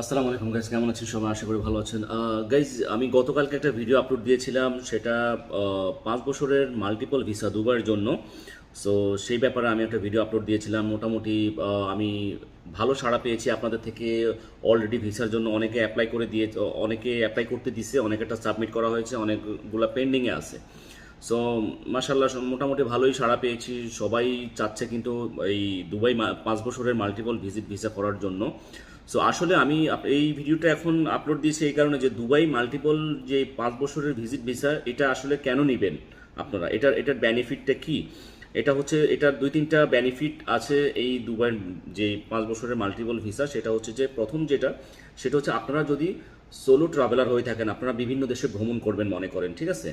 আসসালামু আলাইকুম গাইজ কেমন আছেন সবাই? আশা করি ভালো আছেন। গাইজ আমি গতকালকে একটা ভিডিও আপলোড দিয়েছিলাম, সেটা পাঁচ বছরের মাল্টিপল ভিসা দুবার জন্য। সো সেই ব্যাপারে আমি একটা ভিডিও আপলোড দিয়েছিলাম। মোটামুটি আমি ভালো সাড়া পেয়েছি আপনাদের থেকে। অলরেডি ভিসার জন্য অনেকে অ্যাপ্লাই করে দিয়ে, অনেকে অ্যাপ্লাই করতে দিছে অনেকেটা সাবমিট করা হয়েছে, অনেকগুলো পেন্ডিংয়ে আছে। সো মাসাল্লাহ মোটামুটি ভালোই সাড়া পেয়েছি। সবাই চাচ্ছে কিন্তু এই দুবাই পাঁচ বছরের মাল্টিপল ভিজিট ভিসা করার জন্য। সো আসলে আমি এই ভিডিওটা এখন আপলোড দিয়েছি এই কারণে যে দুবাই মাল্টিপল যে পাঁচ বছরের ভিজিট ভিসা এটা আসলে কেন নেবেন আপনারা? এটার এটার বেনিফিটটা কি? এটা হচ্ছে এটার দুই তিনটা বেনিফিট আছে এই দুবাই যে পাঁচ বছরের মাল্টিপল ভিসা সেটা হচ্ছে যে প্রথম যেটা, সেটা হচ্ছে আপনারা যদি সোলো ট্রাভেলার হয়ে থাকেন, আপনারা বিভিন্ন দেশে ভ্রমণ করবেন মনে করেন, ঠিক আছে?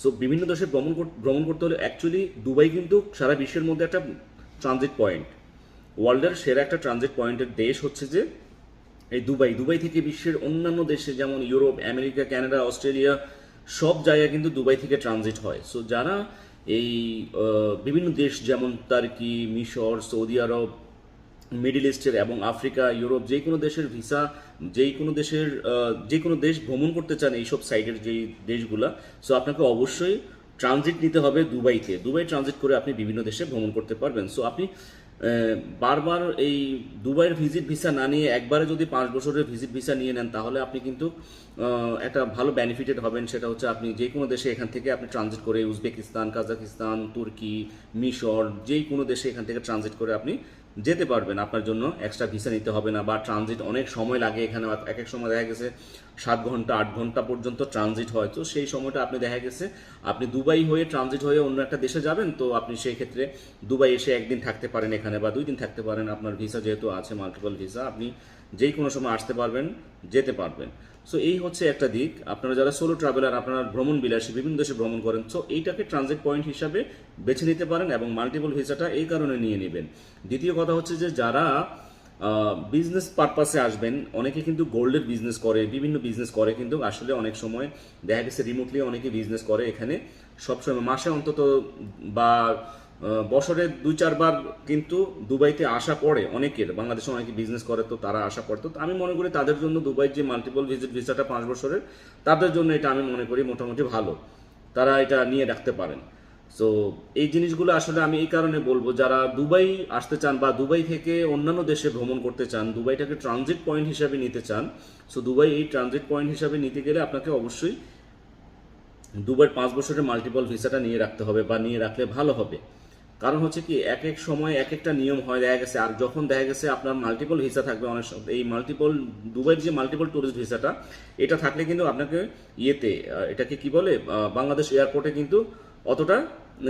সো বিভিন্ন দেশে ভ্রমণ ভ্রমণ করতে হলে অ্যাকচুয়ালি দুবাই কিন্তু সারা বিশ্বের মধ্যে একটা ট্রানজিট পয়েন্ট ওয়ার্ল্ডের সেরা একটা ট্রানজিট পয়েন্টের দেশ হচ্ছে যে এই দুবাই। দুবাই থেকে বিশ্বের অন্যান্য দেশে যেমন ইউরোপ, আমেরিকা, কানাডা, অস্ট্রেলিয়া, সব জায়গায় কিন্তু দুবাই থেকে ট্রানজিট হয়। সো যারা এই বিভিন্ন দেশ যেমন তার্কি, মিশর, সৌদি আরব, মিডিল ইস্টের এবং আফ্রিকা, ইউরোপ, যে কোনো দেশের ভিসা যেই কোনো দেশের যে কোনো দেশ ভ্রমণ করতে চান এইসব সাইডের যেই দেশগুলা সো আপনাকে অবশ্যই ট্রানজিট নিতে হবে দুবাইতে। দুবাই ট্রানজিট করে আপনি বিভিন্ন দেশে ভ্রমণ করতে পারবেন। সো আপনি বারবার এই দুবাইয়ের ভিজিট ভিসা না নিয়ে একবারে যদি পাঁচ বছরের ভিজিট ভিসা নিয়ে নেন, তাহলে আপনি কিন্তু একটা ভালো বেনিফিটেড হবেন। সেটা হচ্ছে আপনি যে কোনো দেশে এখান থেকে আপনি ট্রানজিট করে উজবেকিস্তান, কাজাকিস্তান, তুর্কি, মিশর যে কোনো দেশে এখান থেকে ট্রানজিট করে আপনি যেতে পারবেন আপনার জন্য এক্সট্রা ভিসা নিতে হবে না বা ট্রানজিট অনেক সময় লাগে এখানে, এক এক সময় দেখা গেছে সাত ঘণ্টা, আট ঘণ্টা পর্যন্ত ট্রানজিট হয়। তো সেই সময়টা আপনি দেখা গেছে, আপনি দুবাই হয়ে ট্রানজিট হয়ে অন্য একটা দেশে যাবেন, তো আপনি সেই ক্ষেত্রে দুবাই এসে একদিন থাকতে পারেন এখানে বা দুই দিন থাকতে পারেন। আপনার ভিসা যেহেতু আছে মাল্টিপল ভিসা আপনি যেই কোনো সময় আসতে পারবেন, যেতে পারবেন। সো এই হচ্ছে একটা দিক। আপনারা যারা সোলো ট্রাভেলার আপনারা ভ্রমণ বিলাসী, বিভিন্ন দেশে ভ্রমণ করেন সো এইটাকে ট্রানজিট পয়েন্ট হিসাবে বেছে নিতে পারেন এবং মাল্টিপল ভিসাটা এই কারণে নিয়ে নেবেন। দ্বিতীয় কথা হচ্ছে যে, যারা বিজনেস পারপাসে আসবেন, অনেকে কিন্তু গোল্ডের বিজনেস করে, বিভিন্ন বিজনেস করে, কিন্তু আসলে অনেক সময় দেখা গেছে রিমোটলি অনেকে বিজনেস করে এখানে। সবসময় মাসে অন্তত বা বছরে দুই, চারবার কিন্তু দুবাইতে আসা পড়ে অনেকের। বাংলাদেশে অনেকে বিজনেস করে, তো তারা আসা পড়ে তো আমি মনে করি তাদের জন্য দুবাই যে মাল্টিপল ভিজিট ভিসাটা পাঁচ বছরের, তাদের জন্য এটা আমি মনে করি মোটামুটি ভালো। তারা এটা নিয়ে রাখতে পারেন। সো এই জিনিসগুলো আসলে আমি এই কারণে বলব, যারা দুবাই আসতে চান বা দুবাই থেকে অন্যান্য দেশে ভ্রমণ করতে চান, দুবাইটাকে ট্রানজিট পয়েন্ট হিসাবে নিতে চান সো দুবাই এই ট্রানজিট পয়েন্ট হিসাবে নিতে গেলে আপনাকে অবশ্যই দুবার পাঁচ বছরের মাল্টিপল ভিসাটা নিয়ে রাখতে হবে বা নিয়ে রাখলে ভালো হবে। কারণ হচ্ছে কি, এক এক সময় এক একটা নিয়ম হয়, দেখা গেছে, আর যখন দেখা গেছে আপনার মাল্টিপল ভিসা থাকবে অনেক সময়, এই মাল্টিপল দুবাইয়ের যে মাল্টিপল ট্যুরিস্ট ভিসাটা এটা থাকলে কিন্তু আপনাকে ইয়েতে এটাকে কি বলে বাংলাদেশ এয়ারপোর্টে কিন্তু অতটা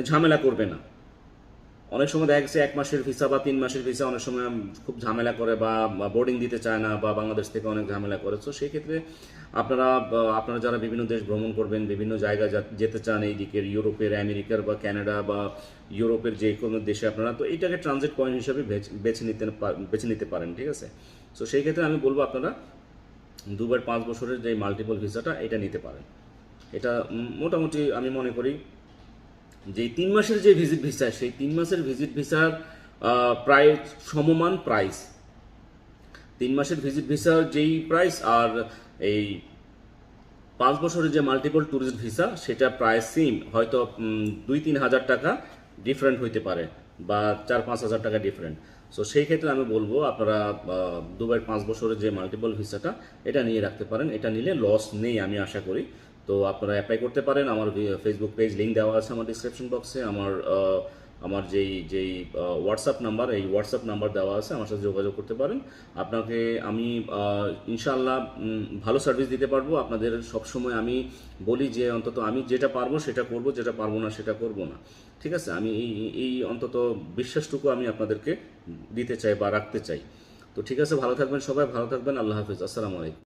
ঝামেলা করবে না। অনেক সময় দেখা গেছে এক মাসের ভিসা বা তিন মাসের ভিসা অনেক সময় খুব ঝামেলা করে বা বোর্ডিং দিতে চায় না বা বাংলাদেশ থেকে অনেক ঝামেলা করে। তো সেই ক্ষেত্রে আপনারা আপনারা যারা বিভিন্ন দেশ ভ্রমণ করবেন, বিভিন্ন জায়গায় যেতে চান এই দিকের, ইউরোপের, আমেরিকার বা কানাডা বা ইউরোপের যে কোনো দেশে আপনারা, তো এটাকে ট্রানজিট পয়েন্ট হিসাবে বেছে- নিতে বেছে নিতে পারেন, ঠিক আছে? তো সেই ক্ষেত্রে আমি বলব আপনারা দুবার পাঁচ বছরের যে মাল্টিপল ভিসাটা এটা নিতে পারেন। এটা মোটামুটি আমি মনে করি যে তিন মাসের যে ভিজিট ভিসা সেই তিন মাসের ভিজিট ভিসার প্রায় সমমান প্রাইস তিন মাসের ভিজিট ভিসার যেই প্রাইস আর এই পাঁচ বছরের যে মাল্টিপল ট্যুরিস্ট ভিসা সেটা প্রায় সেম হয়তো দুই তিন হাজার টাকা ডিফারেন্ট হইতে পারে বা চার পাঁচ হাজার টাকা ডিফারেন্ট সো সেই ক্ষেত্রে আমি বলব, আপনারা দুবার পাঁচ বছরের যে মাল্টিপল ভিসাটা এটা নিয়ে রাখতে পারেন। এটা নিলে লস নেই, আমি আশা করি। তো আপনারা অ্যাপ্লাই করতে পারেন। আমার ফেসবুক পেজ লিঙ্ক দেওয়া আছে আমার ডিসক্রিপশন বক্সে আমার আমার যেই যেই হোয়াটসঅ্যাপ নাম্বার এই হোয়াটসঅ্যাপ নাম্বার দেওয়া আছে, আমার সাথে যোগাযোগ করতে পারেন। আপনাকে আমি ইনশাআল্লাহ ভালো সার্ভিস দিতে পারব। আপনাদের সবসময় আমি বলি যে, অন্তত আমি যেটা পারব সেটা করব, যেটা পারব না সেটা করব না। ঠিক আছে? আমি এই এই অন্তত বিশ্বাসটুকু আমি আপনাদেরকে দিতে চাই বা রাখতে চাই। তো ঠিক আছে, ভালো থাকবেন সবাই, ভালো থাকবেন, আল্লাহ হাফিজ। আসসালামু আলাইকুম।